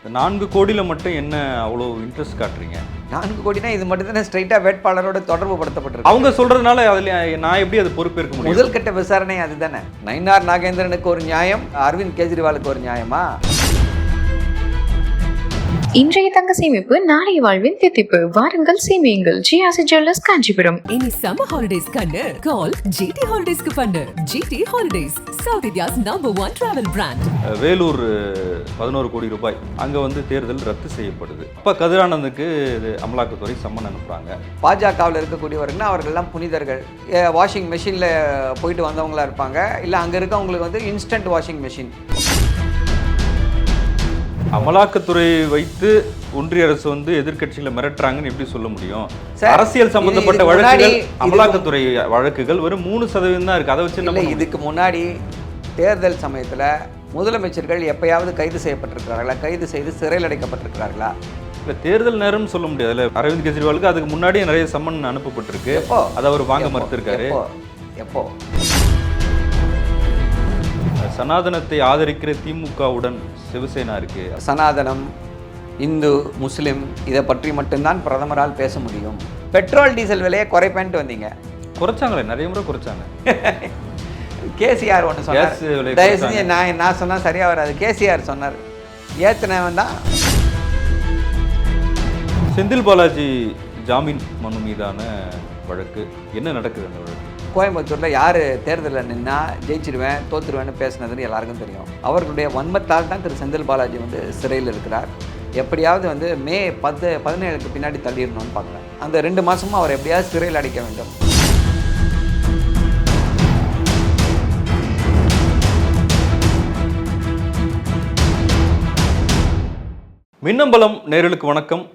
இந்த நான்கு கோடியில் மட்டும் என்ன அவ்வளோ இன்ட்ரெஸ்ட் காட்டுறீங்க? நான்கு கோடினா இது மட்டும் தானே ஸ்ட்ரைட்டாக வேட்பாளரோட தொடர்பு படுத்தப்பட்டிருக்கு. அவங்க சொல்றதுனால அதில் நான் எப்படி அதை பொறுப்பேற்க முடியும்? முதல் கட்ட விசாரணை அதுதானே. நயினார் நாகேந்திரனுக்கு ஒரு நியாயம் அரவிந்த் கெஜ்ரிவாலுக்கு ஒரு நியாயமா? இன்றைய தங்க சேமிப்பு நாளைய வாழ்வின் தித்திப்பு. வாருங்கள் சேமியுங்கள். ஜிஆசி ஜுவல்லர்ஸ் காஞ்சிபுரம். இனி சம்மர் ஹாலிடேஸ் கண்ணு. கால் ஜிடி ஹாலிடேஸ்க்கு பண்ணு. GT holidays South India's number one travel brand Vellore பதினோரு கோடி ரூபாய். அங்கே வந்து தேர்தல் ரத்து செய்யப்படுது. அப்போ கதிரானந்துக்கு இது அமலாக்கத்துறை சம்மன் அனுப்புகிறாங்க பாஜகவில் இருக்கக்கூடியவர்கள்னா அவர்கள்லாம் புனிதர்கள். வாஷிங் மிஷினில் போயிட்டு வந்தவங்களா இருப்பாங்க. இல்லை அங்கே இருக்கவங்களுக்கு வந்து இன்ஸ்டன்ட் வாஷிங் மிஷின் அமலாக்கத்துறை வைத்து ஒன்றிய அரசு வந்து எதிர்க்கட்சிகளை மிரட்டுறாங்கன்னு எப்படி சொல்ல முடியும்? அரசியல் சம்பந்தப்பட்ட வழக்குகள் அமலாக்கத்துறை வழக்குகள் வெறும் மூணு சதவீதம் தான் இருக்கு. அதை வச்சு நம்ம இதுக்கு முன்னாடி தேர்தல் சமயத்தில் முதலமைச்சர்கள் எப்பயாவது கைது செய்யப்பட்டிருக்கிறார்களா? கைது செய்து சிறையில் அடைக்கப்பட்டிருக்கிறார்களா? இல்லை தேர்தல் நேரம்னு சொல்ல முடியாது. இல்லை அரவிந்த் கெஜ்ரிவாலுக்கு அதுக்கு முன்னாடியே நிறைய சம்மன் அனுப்பப்பட்டிருக்கு. அதை அவர் வாங்க? மறுத்திருக்காரு. எப்போ? சனாதனத்தை ஆதரிக்கிற திமுகவுடன் சிவசேனா இருக்கு. சனாதனம் இந்து முஸ்லிம் இதை பற்றி மட்டும்தான் பிரதமரால் பேச முடியும். பெட்ரோல் டீசல் விலையை குறைப்பேன்ட்டு வந்தீங்க. குறைச்சாங்களே நிறைய முறை குறைச்சாங்க. கேசிஆர் ஒன்று சொன்னார். தயவு. செஞ்சு நான் நான் சொன்னால் சரியாக வராது. கேசிஆர் சொன்னார். ஏத்தனவன் தான். செந்தில் பாலாஜி ஜாமீன் மனு மீதான வழக்கு. என்ன நடக்குது அந்த வழக்கு? கோயம்புத்தூரில் யார் தேர்தலில் நின்னா ஜெயிச்சிருவேன் தோத்துருவேன்னு பேசுனதுன்னு எல்லாருக்கும் தெரியும். அவர்களுடைய வன்மத்தால் தான் திரு செந்தில் பாலாஜி வந்து சிறையில் இருக்கிறார். எப்படியாவது வந்து மே பத்து பதினேழுக்கு பின்னாடி தள்ளிடணும்னு பார்க்குறேன். அந்த ரெண்டு மாதமும் அவர் எப்படியாவது சிறையில் அடைக்க வேண்டும். மின்னம்பலம் நேர்களுக்கு வணக்கம்.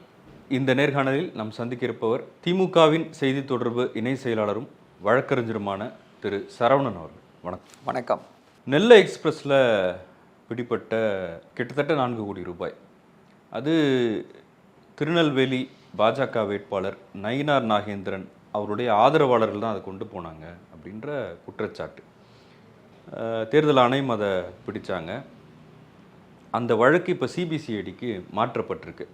இந்த நேர்காணலில் நாம் சந்திக்க இருப்பவர் திமுகவின் செய்தி தொடர்பு இணை செயலாளரும் வழக்கறிஞருமான திரு சரவணன் அவர்கள். வணக்கம். வணக்கம். நெல்லை எக்ஸ்பிரஸில் பிடிப்பட்ட கிட்டத்தட்ட நான்கு கோடி ரூபாய். அது திருநெல்வேலி பாஜக வேட்பாளர் நயினார் நாகேந்திரன் அவருடைய ஆதரவாளர்கள் தான் அதை கொண்டு போனாங்க அப்படின்ற குற்றச்சாட்டு. தேர்தல் ஆணையம் அதை பிடிச்சாங்க. அந்த வழக்கு இப்போ சிபிசிஐடிக்கு மாற்றப்பட்டிருக்கு.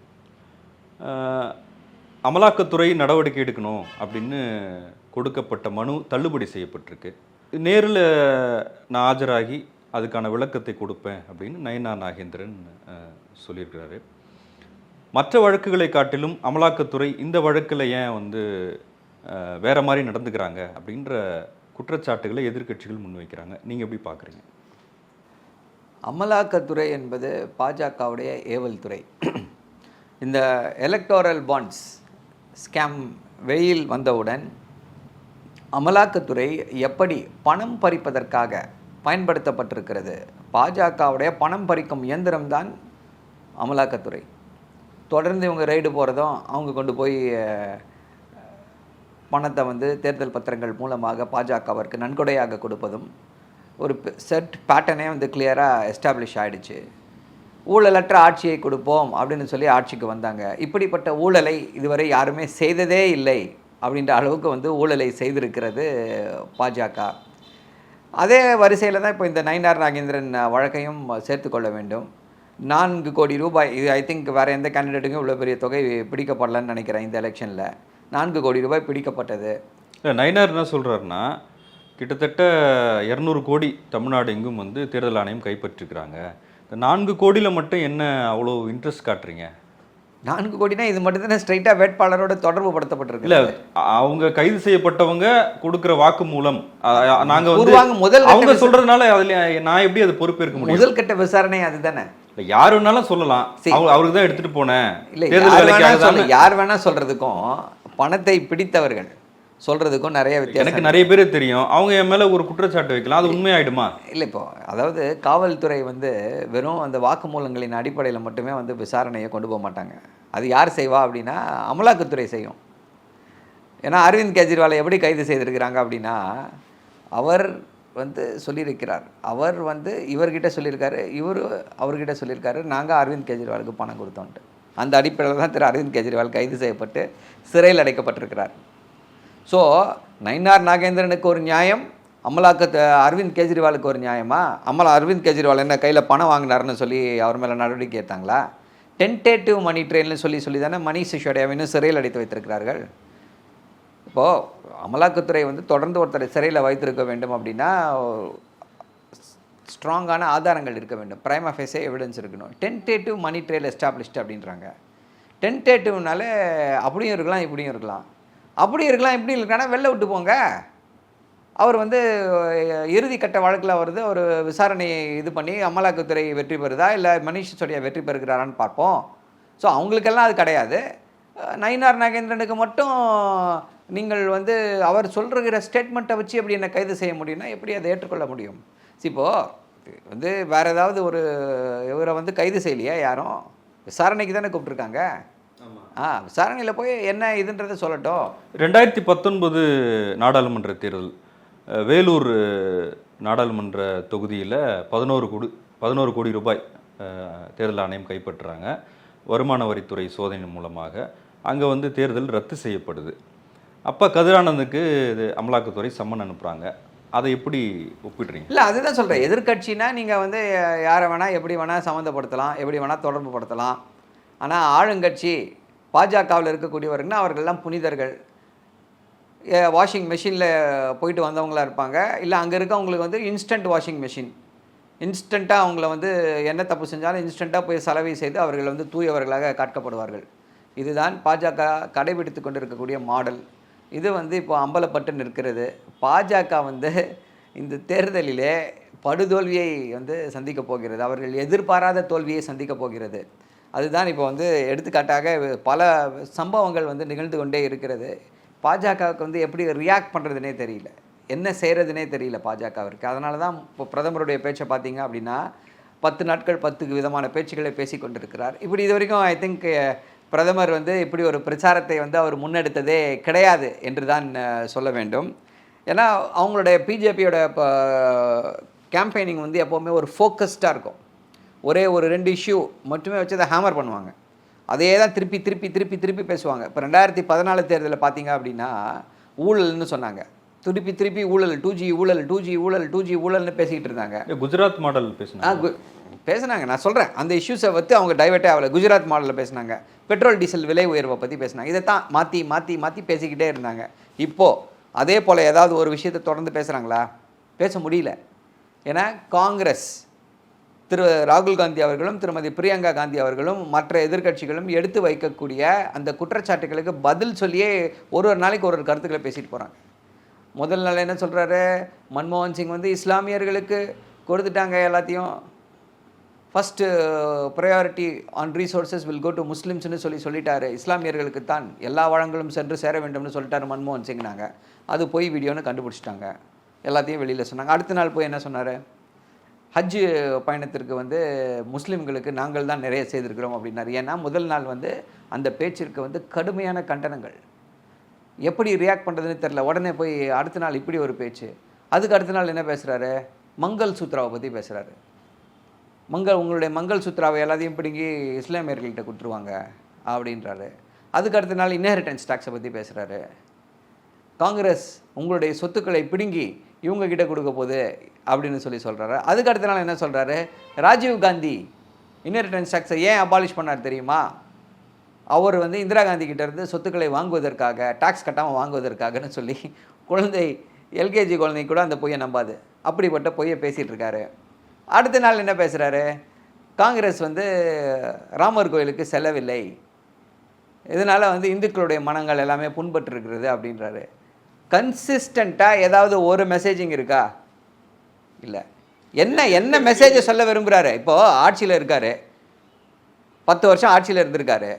அமலாக்கத்துறை நடவடிக்கை எடுக்கணும் அப்படின்னு கொடுக்கப்பட்ட மனு தள்ளுபடி செய்யப்பட்டிருக்கு. நேரில் நான் ஆஜராகி அதுக்கான விளக்கத்தை கொடுப்பேன் அப்படின்னு நயனா நாகேந்திரன் சொல்லியிருக்கிறாரு. மற்ற வழக்குகளை காட்டிலும் அமலாக்கத்துறை இந்த வழக்கில் ஏன் வந்து வேறு வேற மாதிரி நடந்துக்கிறாங்க அப்படின்ற குற்றச்சாட்டுகளை எதிர்க்கட்சிகள் முன்வைக்கிறாங்க. நீங்கள் எப்படி பார்க்குறீங்க? அமலாக்கத்துறை என்பது பாஜகவுடைய ஏவல் துறை. இந்த எலக்டோரல் பாண்ட்ஸ் ஸ்கேம் வெளியில் வந்தவுடன் அமலாக்கத்துறை எப்படி பணம் பறிப்பதற்காக பயன்படுத்தப்பட்டிருக்கிறது? பாஜகவுடைய பணம் பறிக்கும் இயந்திரம்தான் அமலாக்கத்துறை. தொடர்ந்து இவங்க ரைடு போகிறதும் அவங்க கொண்டு போய் பணத்தை வந்து தேர்தல் பத்திரங்கள் மூலமாக பாஜகவிற்கு நன்கொடையாக கொடுப்பதும் ஒரு செட் பேட்டர்னே வந்து கிளியராக எஸ்டாப்ளிஷ் ஆகிடுச்சு ஊழலற்ற ஆட்சியை கொடுப்போம் அப்படின்னு சொல்லி ஆட்சிக்கு வந்தாங்க. இப்படிப்பட்ட ஊழலை இதுவரை யாருமே செய்ததே இல்லை. அப்படின்ற அளவுக்கு வந்து ஊழலை செய்திருக்கிறது பாஜக. அதே வரிசையில் தான் இப்போ இந்த நயினார் நாகேந்திரன் வழக்கையும் சேர்த்துக்கொள்ள வேண்டும். நான்கு கோடி ரூபாய் இது ஐ திங்க் வேறு எந்த கேண்டிடேட்டுக்கும் இவ்வளோ பெரிய தொகை பிடிக்கப்படலன்னு நினைக்கிறேன் இந்த எலெக்ஷனில் நான்கு கோடி ரூபாய் பிடிக்கப்பட்டது. இல்லை நயினார் என்ன சொல்கிறாருன்னா கிட்டத்தட்ட இரநூறு கோடி தமிழ்நாடு எங்கும் வந்து தேர்தல் ஆணையம் கைப்பற்றிருக்கிறாங்க. இந்த நான்கு கோடியில் மட்டும் என்ன அவ்வளோ இன்ட்ரெஸ்ட் காட்டுறீங்க? நான்கு கோடினா இது மட்டும் தானே ஸ்ட்ரைட்டாக வேட்பாளரோட தொடர்பு இல்லை படுத்தப்பட்டிருக்கு அவங்க கைது செய்யப்பட்டவங்க கொடுக்குற வாக்கு மூலம் நாங்கள் வந்து முதல் அவங்க சொல்றதுனால அதில் நான் எப்படி அதை பொறுப்பேற்க முடியும்? முதல் கட்ட விசாரணை அதுதானே? இல்ல, யார் வேணாலும் சொல்லலாம். அவருக்கு தான் எடுத்துட்டு போனேன். இல்லை வேணா யார் வேணா சொல்றதுக்கும் பணத்தை பிடித்தவர்கள் சொல்றதுக்கும் நிறைய வித்தியாசம் எனக்கு நிறைய பேர் தெரியும். அவங்க என் மேல ஒரு குற்றச்சாட்டு வைக்கலாம். அது உண்மையாயிடுமா? இல்லை இப்போ அதாவது காவல்துறை வந்து வெறும் அந்த வாக்குமூலங்களின் அடிப்படையில் மட்டுமே வந்து விசாரணையை கொண்டு போக மாட்டாங்க. அது யார் செய்வா அப்படின்னா அமலாக்கத்துறை செய்யும். ஏன்னா அரவிந்த் கெஜ்ரிவாலை எப்படி கைது செய்திருக்கிறாங்க அப்படின்னா அவர் வந்து சொல்லியிருக்கிறார். அவர் வந்து இவர்கிட்ட சொல்லியிருக்காரு இவர் அவர்கிட்ட சொல்லியிருக்காரு நாங்கள் அரவிந்த் கெஜ்ரிவாலுக்கு பணம் கொடுத்தோன்ட்டு. அந்த அடிப்படையில் தான் திரு அரவிந்த் கெஜ்ரிவால் கைது செய்யப்பட்டு சிறையில் அடைக்கப்பட்டிருக்கிறார். ஸோ நயினார் நாகேந்திரனுக்கு ஒரு நியாயம் அமலாக்கத்தை அரவிந்த் கெஜ்ரிவாலுக்கு ஒரு நியாயமா? அமலா அரவிந்த் கெஜ்ரிவால் என்ன கையில் பணம் வாங்கினாருன்னு சொல்லி அவர் மேலே நடவடிக்கை எடுத்தாங்களா? டென்டேட்டிவ் மணி ட்ரெயின்னு சொல்லி சொல்லி தானே மணிஷ் சிசோடியாவை இன்னும் சிறையில் அடைத்து வைத்திருக்கிறார்கள். இப்போது அமலாக்கத்துறை வந்து தொடர்ந்து ஒருத்தரை சிறையில் வைத்திருக்க வேண்டும் அப்படின்னா ஸ்ட்ராங்கான ஆதாரங்கள் இருக்க வேண்டும். பிரைம் அஃபேஸே எவிடன்ஸ் இருக்கணும். டென்டேட்டிவ் மணி ட்ரெயில் எஸ்டாப்ளிஷ்ட் அப்படின்றாங்க. டென்டேட்டிவ்னால அப்படியும் இருக்கலாம் இப்படியும் இருக்கலாம். அப்படி இருக்கலாம் இப்படி இருக்கலாம் வெளில விட்டு போங்க. அவர் வந்து இறுதி கட்ட வழக்கில் வருது ஒரு விசாரணையை இது பண்ணி அமலாக்கத்துறை வெற்றி பெறுதா இல்லை மனிஷ் சிசோடியா வெற்றி பெறுகிறாரான்னு பார்ப்போம். ஸோ அவங்களுக்கெல்லாம் அது கிடையாது. நயினார் நாகேந்திரனுக்கு மட்டும் நீங்கள் வந்து அவர் சொல்கிற ஸ்டேட்மெண்ட்டை வச்சு எப்படி என்னை கைது செய்ய முடியும்னா எப்படி அதை ஏற்றுக்கொள்ள முடியும்? இப்போது வந்து வேறு ஏதாவது ஒரு இவரை வந்து கைது செய்யலையா யாரும்? விசாரணைக்கு தானே கூப்பிட்ருக்காங்க ஆ விசாரணையில் போய் என்ன இதுன்றதை சொல்லட்டும். ரெண்டாயிரத்தி பத்தொன்பது நாடாளுமன்ற தேர்தல் வேலூர் நாடாளுமன்ற தொகுதியில் பதினோரு கோடி பதினோரு கோடி ரூபாய் தேர்தல் ஆணையம் கைப்பற்றுறாங்க. வருமான வரித்துறை சோதனை மூலமாக அங்கே வந்து தேர்தல் ரத்து செய்யப்படுது. அப்போ கதிரானந்துக்கு இது அமலாக்கத்துறை சம்மன் அனுப்புகிறாங்க அதை எப்படி ஒப்பிடுறீங்க? இல்லை அதுதான் சொல்கிறேன் எதிர்க்கட்சினா நீங்கள் வந்து யாரை வேணால் எப்படி வேணால் சம்மந்தப்படுத்தலாம் எப்படி வேணால் தொடர்பு படுத்தலாம் ஆனால் ஆளுங்கட்சி பாஜகவில் இருக்கக்கூடியவர்கள்னா அவர்கள்லாம் புனிதர்கள். வாஷிங் மெஷினில் போயிட்டு வந்தவங்களா இருப்பாங்க. இல்லை அங்கே இருக்கவங்களுக்கு வந்து இன்ஸ்டன்ட் வாஷிங் மெஷின் இன்ஸ்டண்ட்டாக அவங்கள வந்து என்ன தப்பு செஞ்சாலும் இன்ஸ்டண்ட்டாக போய் சலவை செய்து அவர்கள் வந்து தூயவர்களாக காட்டப்படுவார்கள் இதுதான் பாஜக கடைபிடித்து கொண்டிருக்கக்கூடிய மாடல். இது வந்து இப்போ அம்பலப்பட்டு நிற்கிறது. பாஜக வந்து இந்த தேர்தலிலே படுதோல்வியை வந்து சந்திக்கப் போகிறது. அவர்கள் எதிர்பாராத தோல்வியை சந்திக்க போகிறது. அதுதான் இப்போ வந்து எடுத்துக்காட்டாக பல சம்பவங்கள் வந்து நிகழ்ந்து கொண்டே இருக்கிறது. பாஜகவுக்கு வந்து எப்படி ரியாக்ட் பண்ணுறதுனே தெரியல. என்ன செய்கிறதுனே தெரியல பாஜகவிற்கு. அதனால தான் இப்போ பிரதமருடைய பேச்சை பார்த்தீங்க அப்படின்னா பத்து நாட்கள் பத்துக்கு விதமான பேச்சுக்களை பேசி கொண்டிருக்கிறார். இப்படி இது வரைக்கும் ஐ திங்க் பிரதமர் வந்து இப்படி ஒரு பிரச்சாரத்தை வந்து அவர் முன்னெடுத்ததே கிடையாது என்று தான் சொல்ல வேண்டும். ஏன்னா அவங்களுடைய பிஜேபியோட இப்போ கேம்பெயினிங் வந்து எப்போவுமே ஒரு ஃபோக்கஸ்டாக இருக்கும். ஒரே ஒரு ரெண்டு இஷ்யூ மட்டுமே வச்சு அதை ஹேமர் பண்ணுவாங்க. அதே தான் திருப்பி திருப்பி திருப்பி திருப்பி பேசுவாங்க. இப்போ ரெண்டாயிரத்தி பதினாலு தேர்தலில் பார்த்தீங்க அப்படின்னா ஊழல்னு சொன்னாங்க. திருப்பி திருப்பி ஊழல் டூ ஜி ஊழல் டூ ஜி ஊழல் டூ ஜி ஊழல்னு பேசிக்கிட்டு இருந்தாங்க. குஜராத் மாடல் பேசினாங்க. பேசுனாங்க. நான் சொல்கிறேன் அந்த இஷ்யூஸை வந்து அவங்க டைவர்ட்டே ஆகல. குஜராத் மாடலில் பேசுனாங்க. பெட்ரோல் டீசல் விலை உயர்வை பற்றி பேசுனாங்க. இதை தான் மாற்றி மாற்றி மாற்றி பேசிக்கிட்டே இருந்தாங்க. இப்போது அதே போல் ஏதாவது ஒரு விஷயத்தை தொடர்ந்து பேசுகிறாங்களா பேச முடியல. ஏன்னா காங்கிரஸ் திரு ராகுல் காந்தி அவர்களும் திருமதி பிரியங்கா காந்தி அவர்களும் மற்ற எதிர்க்கட்சிகளும் எடுத்து வைக்கக்கூடிய அந்த குற்றச்சாட்டுகளுக்கு பதில் சொல்லியே ஒரு ஒரு நாளைக்கு ஒரு ஒரு கருத்துக்களை பேசிட்டு போகிறாங்க முதல் நாள் என்ன சொல்கிறாரு மன்மோகன் சிங் வந்து இஸ்லாமியர்களுக்கு கொடுத்துட்டாங்க எல்லாத்தையும். First priority on resources will go to முஸ்லிம்ஸ்னு சொல்லி சொல்லிட்டாரு. இஸ்லாமியர்களுக்கு தான் எல்லா வளங்களும் சென்று சேர வேண்டும்னு சொல்லிட்டாரு மன்மோகன் சிங் நாங்கள் அது போய் வீடியோன்னு கண்டுபிடிச்சிட்டாங்க. எல்லாத்தையும் வெளியில் சொன்னாங்க. அடுத்த நாள் போய் என்ன சொன்னார்? ஹஜ்ஜு பயணத்திற்கு வந்து முஸ்லீம்களுக்கு நாங்கள் தான் நிறைய செய்திருக்கிறோம் அப்படின்னாரு. ஏன்னா முதல் நாள் வந்து அந்த பேச்சிற்கு வந்து கடுமையான கண்டனங்கள். எப்படி ரியாக்ட் பண்ணுறதுன்னு தெரில உடனே போய் அடுத்த நாள் இப்படி ஒரு பேச்சு. அதுக்கு அடுத்த நாள் என்ன பேசுகிறாரு மங்கள் சூத்ராவை பற்றி பேசுகிறாரு மங்கள் உங்களுடைய மங்கள் சூத்ராவை எல்லாத்தையும் பிடுங்கி இஸ்லாமியர்கள்கிட்ட கொடுத்துருவாங்க அப்படின்றாரு. அதுக்கு அடுத்த நாள் இன்ஹெரிட்டன்ஸ் டாக்ஸை பற்றி பேசுகிறாரு காங்கிரஸ் உங்களுடைய சொத்துக்களை பிடுங்கி இவங்க கிட்ட கொடுக்க போகுது அப்படின்னு சொல்லி சொல்கிறாரு அதுக்கு அடுத்த நாள் என்ன சொல்கிறாரு ராஜீவ் காந்தி இன்ஹெரிட்டன்ஸ் டேக்ஸை ஏன் அபாலிஷ் பண்ணார் தெரியுமா? அவர் வந்து இந்திரா காந்தி கிட்டேருந்து சொத்துக்களை வாங்குவதற்காக டாக்ஸ் கட்டாமல் வாங்குவதற்காகன்னு சொல்லி குழந்தை எல்கேஜி குழந்தை கூட அந்த பொய்யை நம்பாது. அப்படிப்பட்ட பொய்யை பேசிகிட்டு இருக்காரு. அடுத்த நாள் என்ன பேசுகிறாரு காங்கிரஸ் வந்து ராமர் கோயிலுக்கு செல்லவில்லை. இதனால் வந்து இந்துக்களுடைய மனங்கள் எல்லாமே புண்பட்டு இருக்கிறது அப்படின்றாரு. கன்சிஸ்டண்ட்டாக ஏதாவது ஒரு மெசேஜிங் இருக்கா? இல்லை. என்ன என்ன மெசேஜை சொல்ல விரும்புகிறாரு இப்போது ஆட்சியில் இருக்காரு. பத்து வருஷம் ஆட்சியில் இருந்திருக்காரு.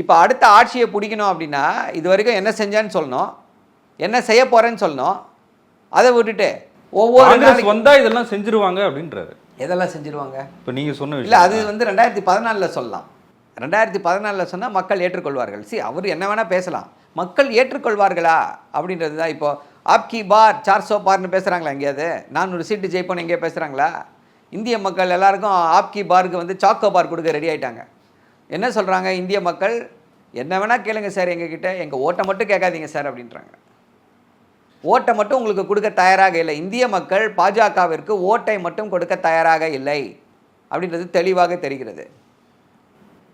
இப்போ அடுத்த ஆட்சியை பிடிக்கணும் அப்படின்னா இது வரைக்கும் என்ன செஞ்சேன்னு சொல்லணும். என்ன செய்ய போகிறேன்னு சொல்லணும். அதை விட்டுட்டு ஒவ்வொரு காங்கிரஸ் நாளைக்கு வந்தா இதெல்லாம் செஞ்சிருவாங்க அப்படின்றாரு. எதெல்லாம் செஞ்சிருவாங்க? இப்போ நீங்க சொன்ன இல்லை அது வந்து ரெண்டாயிரத்தி பதினாலில் சொல்லலாம். ரெண்டாயிரத்தி பதினாலில் சொன்னால் மக்கள் ஏற்றுக்கொள்வார்கள். சி அவர் என்ன வேணால் பேசலாம். மக்கள் ஏற்றுக்கொள்வார்களா? அப்படின்றது தான் இப்போது ஆப்கி பார் சார்சோ பார்னு பேசுகிறாங்களா எங்கேயாவது? நானூறு சீட்டு ஜெயிப்போன்னு எங்கேயா பேசுகிறாங்களா இந்திய மக்கள் எல்லாருக்கும் ஆப்கி பாருக்கு வந்து சாக்கோ பார் கொடுக்க ரெடி ஆகிட்டாங்க என்ன சொல்கிறாங்க இந்திய மக்கள்? என்ன வேணால் கேளுங்க சார் எங்ககிட்ட. எங்கள் ஓட்டை மட்டும் கேட்காதீங்க சார் அப்படின்றாங்க. ஓட்டை மட்டும் உங்களுக்கு கொடுக்க தயாராக இல்லை. இந்திய மக்கள் பாஜகவிற்கு ஓட்டை மட்டும் கொடுக்க தயாராக இல்லை. அப்படின்றது தெளிவாக தெரிகிறது.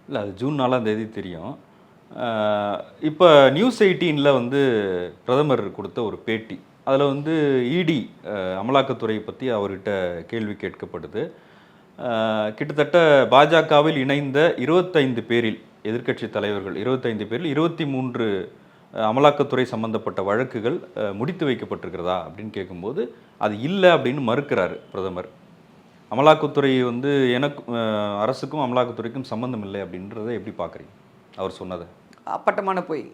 இல்லை அது ஜூன் நாலாம் தேதி தெரியும். இப்போ நியூஸ் எயிட்டீனில் வந்து பிரதமர் கொடுத்த ஒரு பேட்டி. அதில் வந்து இடி அமலாக்கத்துறை பற்றி அவர்கிட்ட கேள்வி கேட்கப்படுது. கிட்டத்தட்ட பாஜகவில் இணைந்த இருபத்தைந்து பேரில் எதிர்க்கட்சி தலைவர்கள் இருபத்தைந்து பேரில் இருபத்தி மூன்று அமலாக்கத்துறை சம்பந்தப்பட்ட வழக்குகள் முடித்து வைக்கப்பட்டிருக்கிறதா அப்படின்னு கேட்கும்போது அது இல்லை அப்படின்னு மறுக்கிறார் பிரதமர். அமலாக்கத்துறை வந்து எனக்கு அரசுக்கும் அமலாக்கத்துறைக்கும் சம்பந்தம் இல்லை அப்படின்றத எப்படி பார்க்குறீங்க அவர் சொன்னது. அப்பட்டமான பொய்.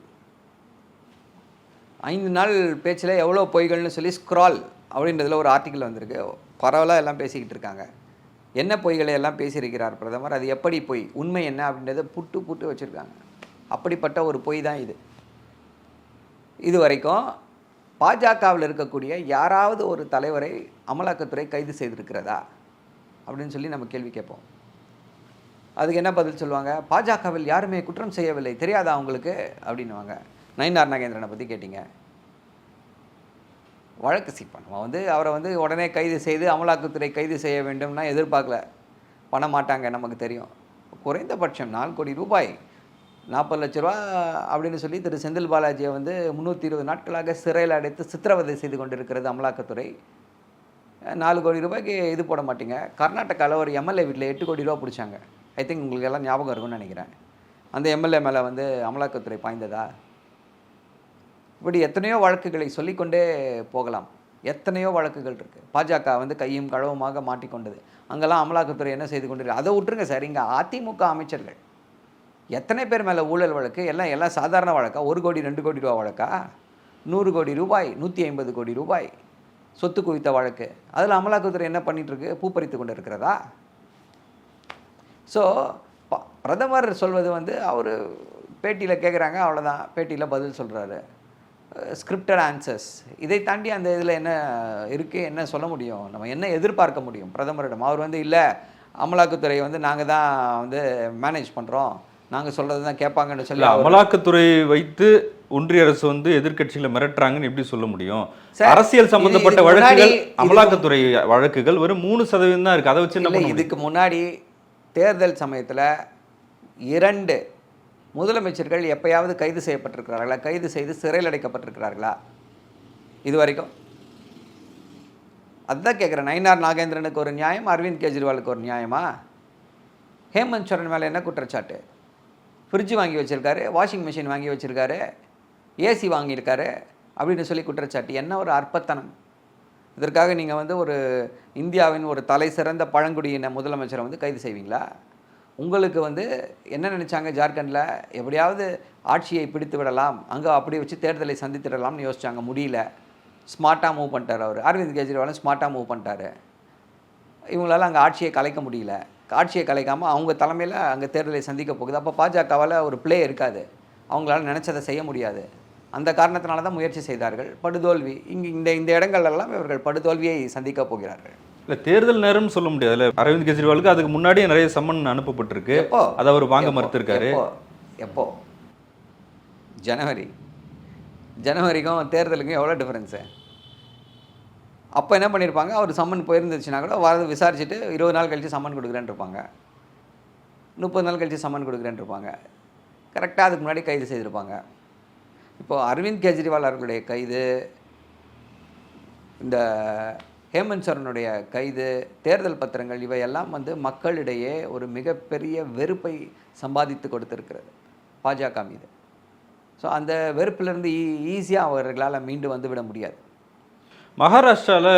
ஐந்து நாள் பேச்சில் எவ்வளோ பொய்கள்னு சொல்லி ஸ்க்ரால் அப்படின்றதுல ஒரு ஆர்டிக்கல் வந்திருக்கு. பரவலாக எல்லாம் பேசிக்கிட்டு இருக்காங்க. என்ன பொய்களை எல்லாம் பேசியிருக்கிறார் பிரதமர்? அது எப்படி பொய்? உண்மை என்ன அப்படின்றத புட்டு புட்டு வச்சுருக்காங்க. அப்படிப்பட்ட ஒரு பொய் தான் இது. இது வரைக்கும் பாஜகவில் இருக்கக்கூடிய யாராவது ஒரு தலைவரை அமலாக்கத்துறை கைது செய்திருக்கிறதா? அப்படின்னு சொல்லி நம்ம கேள்வி கேட்போம். அதுக்கு என்ன பதில் சொல்லுவாங்க? பாஜகவில் யாருமே குற்றம் செய்யவில்லை. தெரியாதா அவங்களுக்கு அப்படின்னுவாங்க. நயினார் நாகேந்திரனை பற்றி கேட்டிங்க. வழக்கு சீப்பான். வந்து அவரை வந்து உடனே கைது செய்து அமலாக்கத்துறை கைது செய்ய வேண்டும்னா எதிர்பார்க்கல. பண்ண மாட்டாங்க நமக்கு தெரியும். குறைந்தபட்சம் நாலு கோடி ரூபாய். நாற்பது லட்ச ரூபா அப்படின்னு சொல்லி திரு. செந்தில் பாலாஜியை வந்து முந்நூற்றி இருபது நாட்களாக சிறையில் அடைத்து சித்திரவதை செய்து கொண்டிருக்கிறது அமலாக்கத்துறை. நாலு கோடி ரூபாய்க்கு இது போட மாட்டீங்க. கர்நாடகாவில் ஒரு எம்எல்ஏ வீட்டில் எட்டு கோடி ரூபா பிடிச்சாங்க. ஐ திங்க் உங்களுக்கு எல்லாம் ஞாபகம் இருக்கும்னு நினைக்கிறேன். அந்த எம்எல்ஏ மேலே வந்து அமலாக்கத்துறை பாய்ந்ததா? இப்படி எத்தனையோ வழக்குகளை சொல்லிக்கொண்டே போகலாம். எத்தனையோ வழக்குகள் இருக்குது பாஜக வந்து கையும் களவுமாக மாட்டிக்கொண்டது. அங்கெல்லாம் அமலாக்கத்துறை என்ன செய்து கொண்டிருக்கு? அதை விட்டுருங்க சார். இங்கே அதிமுக அமைச்சர்கள். எத்தனை பேர் மேலே ஊழல் வழக்கு? எல்லாம் எல்லாம் சாதாரண வழக்கா? ஒரு கோடி ரெண்டு கோடி ரூபா வழக்கா? நூறு கோடி ரூபாய் நூற்றி ஐம்பது கோடி ரூபாய். சொத்து குவித்த வழக்கு. அதில் அமலாக்கத்துறை என்ன பண்ணிகிட்ருக்கு பூப்பறித்து கொண்டு இருக்கிறதா? ஸோ பிரதமர் சொல்வது வந்து அவர் பேட்டியில் கேட்குறாங்க அவ்வளோதான் பேட்டியில் பதில் சொல்கிறாரு ஸ்கிரிப்டட் ஆன்சர்ஸ் இதை தாண்டி அந்த இதில் என்ன இருக்குது என்ன சொல்ல முடியும்? நம்ம என்ன எதிர்பார்க்க முடியும்? பிரதமரிடம். அவர் வந்து இல்லை அமலாக்கத்துறை வந்து நாங்கள் தான் வந்து மேனேஜ் பண்ணுறோம் நாங்கள் சொல்கிறது தான் கேட்பாங்கன்னு சொல்லி அமலாக்கத்துறை வைத்து ஒன்றிய அரசு வந்து எதிர்க்கட்சியில மிரட்டுறாங்கன்னு எப்படி சொல்ல முடியும்? அரசியல் சம்பந்தப்பட்ட வழக்குகள் அமலாக்கத்துறை வழக்குகள் வெறும் மூணு சதவீதம் தான் இருக்கு. அதை வச்சு? இதுக்கு முன்னாடி தேர்தல் சமயத்தில் இரண்டு முதலமைச்சர்கள் எப்பயாவது கைது செய்யப்பட்டிருக்கிறார்களா? கைது செய்து சிறையில் அடைக்கப்பட்டிருக்கிறார்களா? இது வரைக்கும் அதுதான் கேட்குறேன் நயினார் நாகேந்திரனுக்கு ஒரு நியாயம் அரவிந்த் கெஜ்ரிவாலுக்கு ஒரு நியாயமா? ஹேமந்த் சோரன் மேலே என்ன குற்றச்சாட்டு? ஃப்ரிட்ஜ் வாங்கி வச்சுருக்காரு வாஷிங் மிஷின் வாங்கி வச்சுருக்காரு ஏசி வாங்கியிருக்காரு அப்படின்னு சொல்லி குற்றச்சாட்டு. என்ன ஒரு அற்பத்தனம்? இதற்காக நீங்கள் வந்து ஒரு இந்தியாவின் ஒரு தலை சிறந்த பழங்குடியின முதலமைச்சரை வந்து கைது செய்வீங்களா? உங்களுக்கு வந்து என்ன நினச்சாங்க ஜார்க்கண்டில்? எப்படியாவது ஆட்சியை பிடித்து விடலாம் அங்கே அப்படி வச்சு தேர்தலை சந்தித்திடலாம்னு யோசிச்சாங்க முடியல. ஸ்மார்ட்டாக மூவ் பண்ணிட்டார் அவர். அரவிந்த் கெஜ்ரிவாலும் ஸ்மார்ட்டாக மூவ் பண்ணிட்டார். இவங்களால அங்கே ஆட்சியை கலைக்க முடியல. ஆட்சியை கலைக்காமல் அவங்க தலைமையில் அங்கே தேர்தலை சந்திக்க போகுது. அப்போ பாஜகவால் ஒரு ப்ளே இருக்காது. அவங்களால நினச்சதை செய்ய முடியாது. அந்த காரணத்தினால தான் முயற்சி செய்தார்கள். படுதோல்வி இங்கே இந்த இந்த இடங்கள் எல்லாம் இவர்கள் படுதோல்வியை சந்திக்க போகிறார்கள். இல்ல தேர்தல் நேரம்னு சொல்ல முடியாது. இல்ல அரவிந்த் கெஜ்ரிவாலுக்கு அதுக்கு முன்னாடியே நிறைய சம்மன் அனுப்பப்பட்டிருக்கு. எப்போ? அதை அவர் வாங்க? மறுத்திருக்காரு. எப்போ? ஜனவரி. ஜனவரிக்கும் தேர்தலுக்கும் எவ்வளோ டிஃப்ரென்ஸு அப்போ என்ன பண்ணியிருப்பாங்க? அவர் சம்மன் போயிருந்துச்சுன்னா கூட வரது விசாரிச்சுட்டு இருபது நாள் கழித்து சம்மன் கொடுக்குறேன்னு இருப்பாங்க முப்பது நாள் கழித்து சம்மன் கொடுக்குறேன்னு இருப்பாங்க கரெக்டாக அதுக்கு முன்னாடி கைது செய்திருப்பாங்க. இப்போது அரவிந்த் கெஜ்ரிவால் அவர்களுடைய கைது இந்த ஹேமந்த் சரனுடைய கைது தேர்தல் பத்திரங்கள் இவையெல்லாம் வந்து மக்களிடையே ஒரு மிகப்பெரிய வெறுப்பை சம்பாதித்து கொடுத்துருக்கிறது பாஜக மீது. ஸோ அந்த வெறுப்பிலிருந்து ஈ ஈஸியாக அவர்களால் மீண்டு வந்து விட முடியாது. மகாராஷ்டிராவில்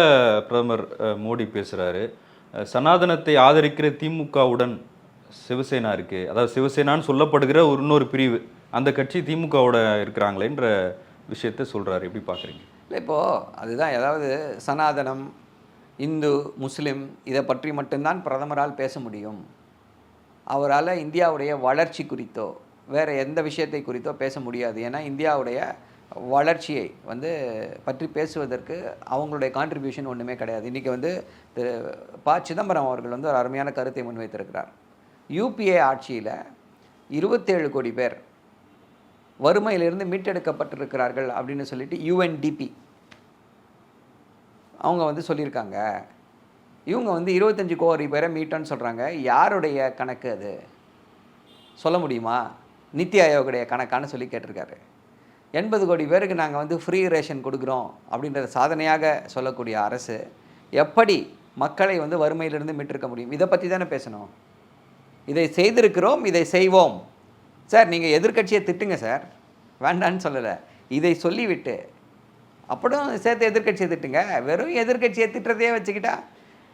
பிரதமர் மோடி பேசுகிறாரு சனாதனத்தை ஆதரிக்கிற திமுகவுடன் சிவசேனா இருக்கு. அதாவது சிவசேனான்னு சொல்லப்படுகிற ஒரு இன்னொரு பிரிவு. அந்த கட்சி திமுகவோட இருக்கிறாங்களேன்ற விஷயத்த சொல்கிறாரு எப்படி பார்க்குறீங்க இல்லை இப்போது அதுதான் ஏதாவது சனாதனம் இந்து முஸ்லீம் இதை பற்றி மட்டும்தான் பிரதமரால் பேச முடியும். அவரால் இந்தியாவுடைய வளர்ச்சி குறித்தோ வேறு எந்த விஷயத்தை குறித்தோ பேச முடியாது. ஏன்னா இந்தியாவுடைய வளர்ச்சியை வந்து பற்றி பேசுவதற்கு அவங்களுடைய கான்ட்ரிபியூஷன் ஒன்றுமே கிடையாது. இன்றைக்கி வந்து திரு ப. சிதம்பரம் அவர்கள் வந்து ஒரு அருமையான கருத்தை முன்வைத்திருக்கிறார். யூபிஏ ஆட்சியில் இருபத்தேழு கோடி பேர் வறுமையிலிருந்து மீட்டெடுக்கப்பட்டிருக்கிறார்கள் அப்படின்னு சொல்லிட்டு யூஎன்டிபி அவங்க வந்து சொல்லியிருக்காங்க. இவங்க வந்து இருபத்தஞ்சு கோடி பேரை மீட்டோன்னு சொல்கிறாங்க யாருடைய கணக்கு அது? சொல்ல முடியுமா? நித்தி ஆயோகுடைய கணக்கான்னு சொல்லி கேட்டிருக்காரு. எண்பது கோடி பேருக்கு நாங்கள் வந்து ஃப்ரீ ரேஷன் கொடுக்குறோம் அப்படின்றத சாதனையாக சொல்லக்கூடிய அரசு எப்படி மக்களை வந்து வறுமையிலிருந்து மீட்டிருக்க முடியும்? இதை பற்றி தானே பேசணும். இதை செய்திருக்கிறோம் இதை செய்வோம். சார் நீங்கள் எதிர்க்கட்சியை திட்டுங்க சார். வேண்டான்னு சொல்லலை. இதை சொல்லிவிட்டு அப்புறம் சேர்த்து எதிர்க்கட்சியை திட்டுங்க. வெறும் எதிர்க்கட்சியை திட்டுறதையே வச்சுக்கிட்டா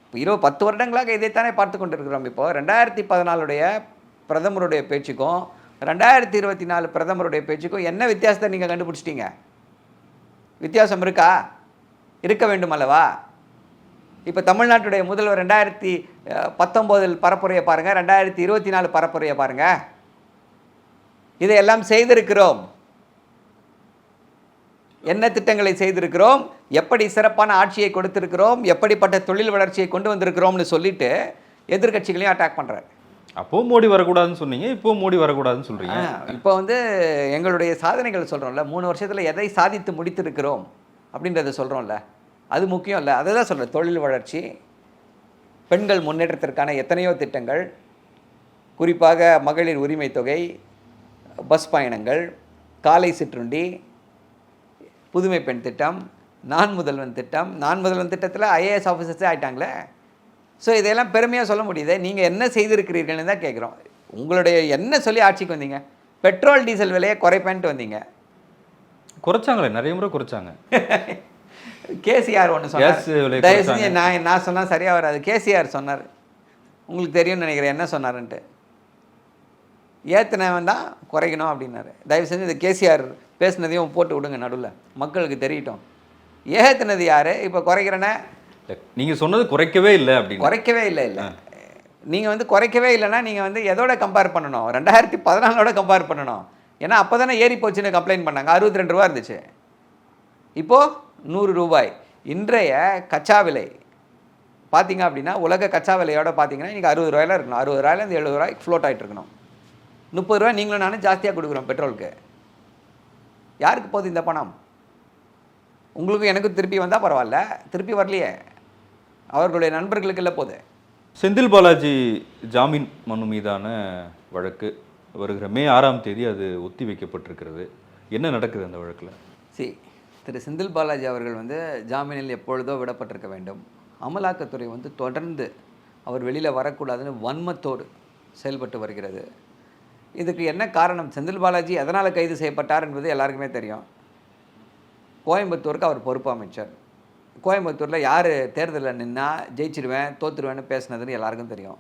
இப்போ இருபது பத்து வருடங்களாக இதைத்தானே பார்த்து கொண்டிருக்கிறோம். இப்போது ரெண்டாயிரத்தி பதினாலுடைய பிரதமருடைய பேச்சுக்கும் ரெண்டாயிரத்தி இருபத்தி நாலு பிரதமருடைய பேச்சுக்கும் என்ன வித்தியாசத்தை நீங்கள் கண்டுபிடிச்சிட்டீங்க? வித்தியாசம் இருக்கா? இருக்க வேண்டும் அல்லவா இப்போ தமிழ்நாட்டுடைய முதல்வர் ரெண்டாயிரத்தி பத்தொம்போதில் பரப்புரையை பாருங்கள் ரெண்டாயிரத்தி இருபத்தி நாலு பரப்புரையை பாருங்கள் இதையெல்லாம் செய்திருக்கிறோம். என்ன திட்டங்களை செய்திருக்கிறோம்? எப்படி சிறப்பான ஆட்சியை கொடுத்திருக்கிறோம்? எப்படிப்பட்ட தொழில் வளர்ச்சியை கொண்டு வந்திருக்கிறோம்னு சொல்லிட்டு எதிர்க்கட்சிகளையும் அட்டாக் பண்ணுறாரு அப்போ மோடி வரக்கூடாதுன்னு சொன்னீங்க இப்போ மோடி வரக்கூடாதுன்னு சொல்றீங்க. இப்போ வந்து எங்களுடைய சாதனைகள் சொல்கிறோம்ல மூணு வருஷத்தில் எதை சாதித்து முடித்திருக்கிறோம் அப்படின்றத சொல்கிறோம்ல அது முக்கியம் இல்லை. அதை தான் சொல்கிறேன் தொழில் வளர்ச்சி பெண்கள் முன்னேற்றத்திற்கான எத்தனையோ திட்டங்கள் குறிப்பாக மகளிர் உரிமை தொகை பஸ் பயணங்கள் காலை சிற்றுண்டி புதுமை பெண் திட்டம் நான் முதல்வன் திட்டம் நான் முதல்வன் திட்டத்தில் ஐஏஎஸ் ஆஃபீஸர்ஸே ஆயிட்டாங்களே? ஸோ இதெல்லாம் பெருமையாக சொல்ல முடியுது. நீங்கள் என்ன செய்திருக்கிறீர்கள்னு தான் கேட்குறோம் உங்களுடைய என்ன சொல்லி ஆட்சிக்கு வந்தீங்க? பெட்ரோல் டீசல் விலையை குறைப்பேன்ட்டு வந்தீங்க. குறைச்சாங்களே. நிறைய முறை குறைச்சாங்க. கேசிஆர் ஒன்று சொன்னார். விலை தயவு செஞ்சு குறைச்சாங்க. நான் நான் சொன்னால் சரியாக வராது. கேசிஆர் சொன்னார். உங்களுக்கு தெரியும்னு நினைக்கிறேன் என்ன சொன்னாருன்ட்டு. ஏற்றினவன் தான் குறைக்கணும் அப்படின்னாரு. தயவு செஞ்சு இந்த கேசிஆர் பேசுனதையும் போட்டு விடுங்க நடுவில். மக்களுக்கு தெரியட்டும். ஏற்றினது யார்? இப்போ குறைக்கிறேனே இல்ல, நீங்க சொன்னது குறைக்கவே இல்லை அப்படின்னு. குறைக்கவே இல்லை இல்லை. நீங்கள் வந்து குறைக்கவே இல்லைன்னா நீங்கள் வந்து எதோட கம்பேர் பண்ணணும்? ரெண்டாயிரத்தி பதினாலோட கம்பேர் பண்ணணும். ஏன்னா அப்போ தானே ஏறி போச்சுன்னு கம்ப்ளைண்ட் பண்ணாங்க. அறுபத்தி ரெண்டு ரூபா இருந்துச்சு. இப்போது நூறு ரூபாய். இன்றைய கச்சா விலை. பார்த்தீங்க அப்படின்னா உலக கச்சா விலையோட பார்த்தீங்கன்னா இன்றைக்கி அறுபது ரூபாயில இருக்கணும். அறுபது ரூபாயிலேருந்து எழுபது ரூபாய்க்கு ஃப்ளோட் ஆகிட்டு இருக்கணும். முப்பது ரூபாய் நீங்களும் நானும் ஜாஸ்தியாக கொடுக்குறோம் பெட்ரோலுக்கு. யாருக்கு போகுது இந்த பணம்? உங்களுக்கும் எனக்கும் திருப்பி வந்தால் பரவாயில்ல. திருப்பி வரலையே. அவர்களுடைய நண்பர்களுக்கு இல்லை போகுது. செந்தில் பாலாஜி ஜாமீன் மனு மீதான வழக்கு வருகிற மே ஆறாம் தேதி அது ஒத்தி வைக்கப்பட்டிருக்கிறது. என்ன நடக்குது அந்த வழக்கில்? சி திரு செந்தில் பாலாஜி அவர்கள் வந்து ஜாமீனில் எப்பொழுதோ விடப்பட்டிருக்க வேண்டும். அமலாக்கத்துறை வந்து தொடர்ந்து அவர் வெளியில் வரக்கூடாதுன்னு வன்மத்தோடு செயல்பட்டு வருகிறது. இதுக்கு என்ன காரணம்? செந்தில் பாலாஜி எதனால் கைது செய்யப்பட்டார் என்பது எல்லாருக்குமே தெரியும். கோயம்புத்தூருக்கு அவர் பொறுப்பு அமைச்சர். கோயம்புத்தூரில் யார் தேர்தலில் நின்னா ஜெயிச்சிருவேன் தோத்துருவேன்னு பேசுனதுன்னு எல்லாருக்கும் தெரியும்.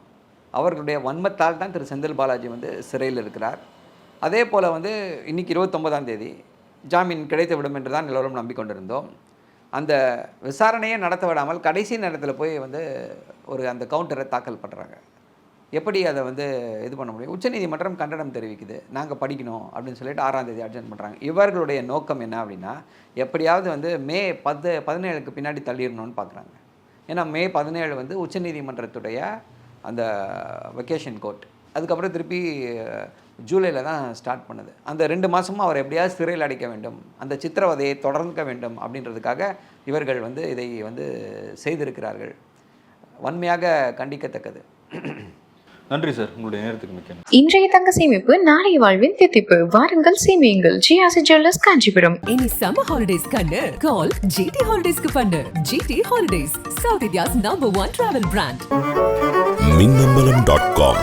அவர்களுடைய வன்மத்தால் தான் திரு செந்தில் பாலாஜி வந்து சிறையில் இருக்கிறார். அதே போல் வந்து இன்னைக்கு இருபத்தொம்பதாம் தேதி ஜாமீன் கிடைத்து விடும் என்று தான் எல்லோரும் நம்பிக்கொண்டிருந்தோம். அந்த விசாரணையே நடத்த விடாமல் கடைசி நேரத்தில் போய் வந்து ஒரு அந்த கவுண்டரை தாக்கல் பண்ணுறாங்க எப்படி அதை வந்து இது பண்ண முடியும்? உச்சநீதிமன்றம் கண்டனம் தெரிவிக்குது. நாங்கள் படிக்கணும் அப்படின்னு சொல்லிட்டு ஆறாம் தேதி அட்ஜென்ட் பண்ணுறாங்க இவர்களுடைய நோக்கம் என்ன அப்படின்னா எப்படியாவது வந்து மே பத்து பதினேழுக்கு பின்னாடி தள்ளிடணும்னு பார்க்குறாங்க ஏன்னா மே பதினேழு வந்து உச்சநீதிமன்றத்துடைய அந்த வெக்கேஷன் கோர்ட் அதுக்கப்புறம் திருப்பி ஜூலையில் தான் ஸ்டார்ட் பண்ணுது. அந்த ரெண்டு மாதமும் அவர் எப்படியாவது சிறையில் அடைக்க வேண்டும் அந்த சித்திரவதையை தொடர்ந்துக்க வேண்டும் அப்படின்றதுக்காக இவர்கள் வந்து இதை வந்து செய்திருக்கிறார்கள். வன்மையாக கண்டிக்கத்தக்கது. நன்றி சார். உங்களுடைய நேரத்துக்கு மிக்க நன்றி. இன்றைய தங்க சேமிப்பு நாளைய வாழ்வின் தித்திப்பு. வாருங்கள் சேமியுங்கள். ஜிஆசி ஜுவல்லர்ஸ் காஞ்சிபுரம். இனி சம்மர் ஹாலிடேஸ் கண்ணு. கால் ஜிடி ஹாலிடேஸ்க்கு பண்ணு. GT holidays South India's number one travel brand Minnambalam dot com